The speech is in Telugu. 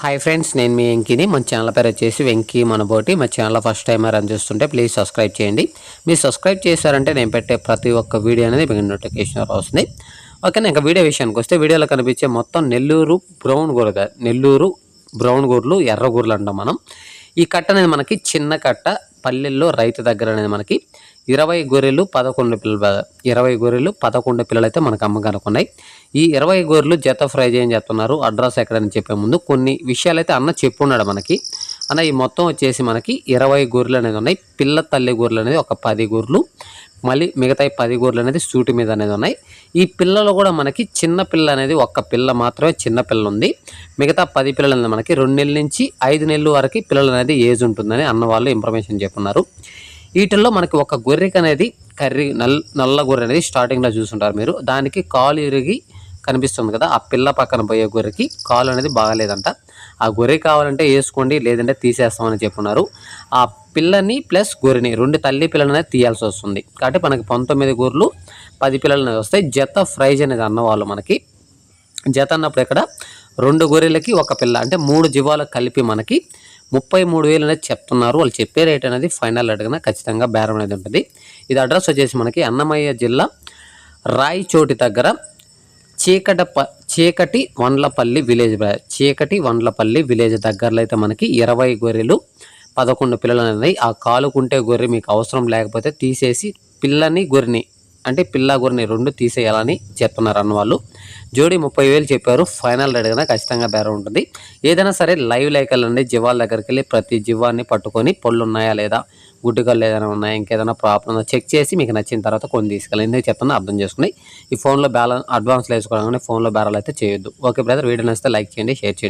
హాయ్ ఫ్రెండ్స్ నేను మీ వెంకీని. మన ఛానల్ పేరు వచ్చేసి వెంకీ మనబోటి. మా ఛానల్ ఫస్ట్ టైం అని చూస్తుంటే ప్లీజ్ సబ్స్క్రైబ్ చేయండి. మీరు సబ్స్క్రైబ్ చేశారంటే నేను పెట్టే ప్రతి ఒక్క వీడియో అనేది మీకు నోటిఫికేషన్ వస్తుంది. ఓకేనా ఇంకా వీడియో విషయానికి వస్తే వీడియోలో కనిపించే మొత్తం నెల్లూరు బ్రౌన్ గూర నెల్లూరు బ్రౌన్ గూర్లు ఎర్ర గూర్లు అంటాం మనం. ఈ కట్ట అనేది మనకి చిన్న కట్ట. పల్లెల్లో రైతు దగ్గర అనేది మనకి ఇరవై గొర్రెలు పదకొండు పిల్లలు ఇరవై గొర్రెలు పదకొండు పిల్లలు అయితే మనకు అమ్మకానికి ఉన్నాయి. ఈ ఇరవై గొర్రెలు జత ఫ్రై చేయని చెప్తున్నారు. అడ్రస్ ఎక్కడని చెప్పే ముందు కొన్ని విషయాలు అయితే అన్న చెప్పున్నాడు మనకి. అన్న ఈ మొత్తం వచ్చేసి మనకి ఇరవై గొర్రెలు అనేది ఉన్నాయి. పిల్ల తల్లి గొర్రెలు అనేది ఒక పది గొర్రెలు. మళ్ళీ మిగతా పది గొర్రెలు అనేది సూటి మీద అనేది ఉన్నాయి. ఈ పిల్లలు కూడా మనకి చిన్న పిల్ల అనేది ఒక్క పిల్ల మాత్రమే చిన్న పిల్ల ఉంది. మిగతా పది పిల్లలు అనేది మనకి రెండు నెలల నుంచి ఐదు నెలల వరకు పిల్లలు అనేది ఏజ్ ఉంటుందని అన్న వాళ్ళు ఇన్ఫర్మేషన్ చెప్పున్నారు. వీటిల్లో మనకి ఒక గొర్రెకి అనేది కర్రీ నల్ నల్ల గొర్రె అనేది స్టార్టింగ్లో చూసుంటారు మీరు. దానికి కాలు ఇరిగి కనిపిస్తుంది కదా ఆ పిల్ల పక్కన పోయే గొర్రెకి కాలు అనేది బాగాలేదంట. ఆ గొర్రె కావాలంటే వేసుకోండి లేదంటే తీసేస్తామని చెప్పున్నారు ఆ పిల్లని ప్లస్ గొర్రెని రెండు తల్లి పిల్లలు అనేది తీయాల్సి వస్తుంది. కాబట్టి మనకి పంతొమ్మిది గొర్రెలు పది పిల్లలు వస్తాయి జత ఫ్రైజ్ అనేది అన్నవాళ్ళు మనకి. జత అన్నప్పుడు ఇక్కడ రెండు గొర్రెలకి ఒక పిల్ల అంటే మూడు జీవాలకు కలిపి మనకి ముప్పై మూడు వేలు అనేది చెప్తున్నారు. వాళ్ళు చెప్పే రేట్ అనేది ఫైనల్ అడిగిన ఖచ్చితంగా బేరం అనేది ఉంటుంది. ఇది అడ్రస్ వచ్చేసి మనకి అన్నమయ్య జిల్లా రాయిచోటి దగ్గర చీకట ప చీకటి వండ్లపల్లి విలేజ్ చీకటి వండ్లపల్లి విలేజ్ దగ్గరలో అయితే మనకి ఇరవై గొర్రెలు పదకొండు పిల్లలు ఉన్నాయి. ఆ కాలుకుంటే గొర్రె మీకు అవసరం లేకపోతే తీసేసి పిల్లని గొర్రెని అంటే పిల్ల గొర్రెని రెండు తీసేయాలని చెప్తున్నారు అన్న వాళ్ళు. జోడీ ముప్పై వేలు చెప్పారు. ఫైనల్ రేట్ ఖచ్చితంగా బేరం ఉంటుంది. ఏదైనా సరే లైవ్ లైక్ వెళ్ళండి జివాల దగ్గరికి వెళ్ళి ప్రతి జివాన్ని పట్టుకొని పళ్ళు ఉన్నాయా లేదా గుడ్డుకలు ఏదైనా ఉన్నాయా ఇంకేదైనా ప్రాబ్లం ఉందా చెక్ చేసి మీకు నచ్చిన తర్వాత కొన్ని తీసుకెళ్ళి ఎందుకు చెప్తున్నా అర్థం చేసుకుని ఈ ఫోన్లో బ్యాలెన్స్ అడ్వాన్స్లో వేసుకోవడం ఫోన్లో బ్యారల్ అయితే చేయొద్దు. ఓకే బ్రదర్ వీడియో నచ్చితే లైక్ చేయండి షేర్ చేయండి.